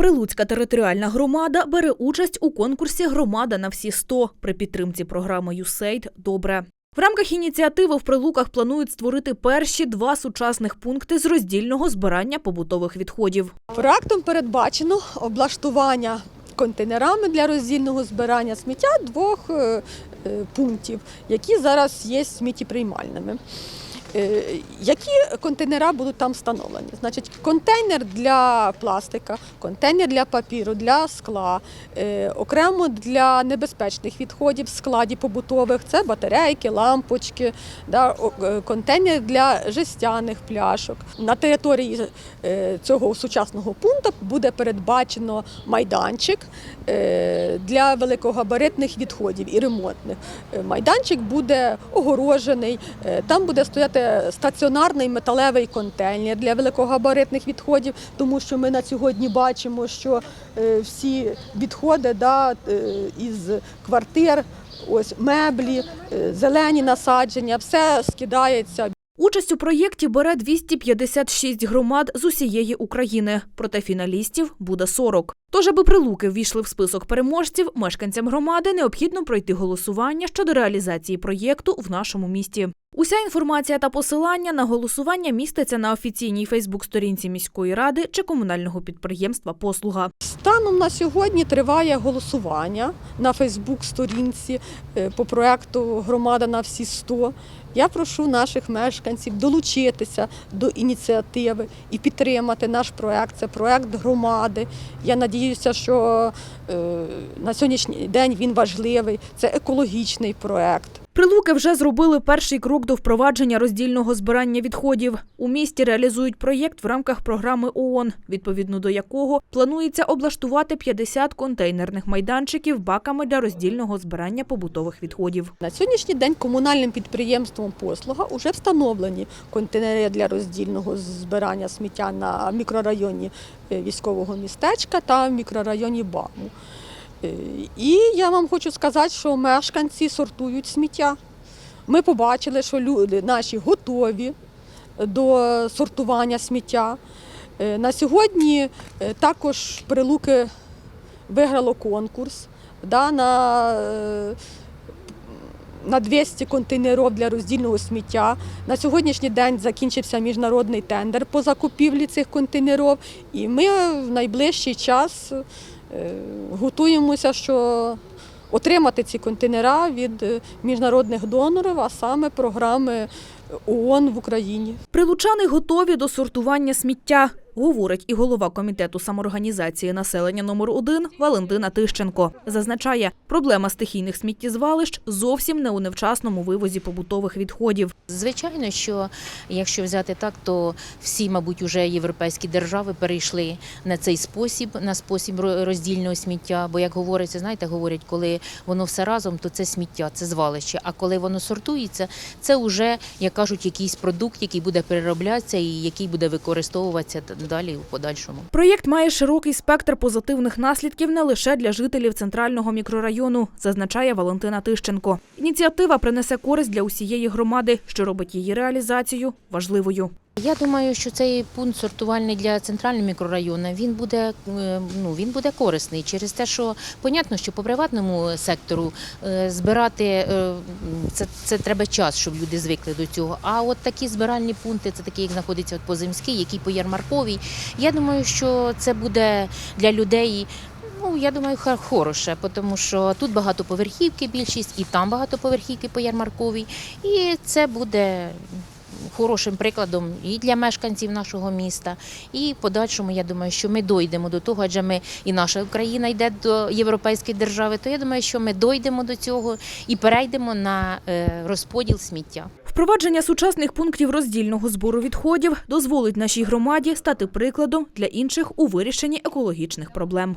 Прилуцька територіальна громада бере участь у конкурсі Громада на всі 100 при підтримці програми «ЮСЕЙД. Добре. В рамках ініціативи в Прилуках планують створити перші два сучасних пункти з роздільного збирання побутових відходів. Проектом передбачено облаштування контейнерами для роздільного збирання сміття двох е, е, пунктів, які зараз є сміттєприймальними. Е, Які контейнера будуть там встановлені? Значить, контейнер для пластика, контейнер для папіру, для скла, е, окремо для небезпечних відходів складі побутових це батарейки, лампочки, да, е, контейнер для жестяних пляшок. На території цього сучасного пункту буде передбачено майданчик для великогабаритних відходів і ремонтних. Майданчик буде огорожений, там буде стояти стаціонарний металевий контейнер для великогабаритних відходів, тому що ми на сьогодні бачимо, що е, всі відходи да, е, із квартир, ось меблі, е, зелені насадження, все скидається Участь у проєкті бере 256 громад з усієї України, проте фіналістів буде 40. Тож, аби прилуки ввійшли в список переможців, мешканцям громади необхідно пройти голосування щодо реалізації проєкту в нашому місті. Уся інформація та посилання на голосування міститься на офіційній Фейсбук-сторінці міської ради чи комунального підприємства Послуга. Станом на сьогодні триває голосування на Фейсбук-сторінці е, по проекту Громада на всі 100. Я прошу наших мешканців долучитися до ініціативи і підтримати наш проект. Це проект громади. Я надіюся, що е, на сьогоднішній день він важливий. Це екологічний проект. Прилуки вже зробили перший крок до впровадження роздільного збирання відходів. У місті реалізують проєкт в рамках програми ООН, відповідно до якого планується облаштувати 50 контейнерних майданчиків баками для роздільного збирання побутових відходів. На сьогоднішній день комунальним підприємством послуга вже встановлені контейнери для роздільного збирання сміття на мікрорайоні е, військового містечка та в мікрорайоні БАМу. Е, І я вам хочу сказати, що мешканці сортують сміття. Ми побачили, що люди наші готові до сортування сміття. Е, На сьогодні е, також прилуки виграло конкурс да, на е, на 200 контейнерів для роздільного сміття. На сьогоднішній день закінчився міжнародний тендер по закупівлі цих контейнерів, і ми в найближчий час е, готуємося, що отримати ці контейнера від е, міжнародних донорів, а саме програми ООН в Україні. Прилучани готові до сортування сміття, говорить і голова комітету самоорганізації населення номер 1 Валентина Тищенко. Зазначає, проблема стихійних сміттєзвалищ зовсім не у невчасному вивозі побутових відходів. Звичайно, що якщо взяти так, то всі, мабуть, уже європейські держави перейшли на цей спосіб, на спосіб роздільного сміття. Бо як говориться, знаєте, говорять, коли воно все разом, то це сміття, це звалище. А коли воно сортується, це вже, як кажуть, якийсь продукт, який буде перероблятися і який буде використовуватися далі у подальшому. Проєкт має широкий спектр позитивних наслідків не лише для жителів центрального мікрорайону, зазначає Валентина Тищенко. Ініціатива принесе користь для усієї громади, що робить її реалізацію важливою. Я думаю, що цей пункт сортувальний для центрального мікрорайону він буде е, ну він буде корисний через те, що понятно, що по приватному сектору е, збирати е, це, це треба час, щоб люди звикли до цього. А от такі збиральні пункти, це такі, як знаходиться от Поземський, який по Ярмарковій. Я думаю, що це буде для людей. Ну, я думаю, хороше, тому що тут багатоповерхівки більшість, і там багатоповерхівки по Ярмарковій. І це буде хорошим прикладом і для мешканців нашого міста. І подальшому, я думаю, що ми дойдемо до того, адже ми і наша Україна йде до європейської держави, то я думаю, що ми дойдемо до цього і перейдемо на е, розподіл сміття. Впровадження сучасних пунктів роздільного збору відходів дозволить нашій громаді стати прикладом для інших у вирішенні екологічних проблем.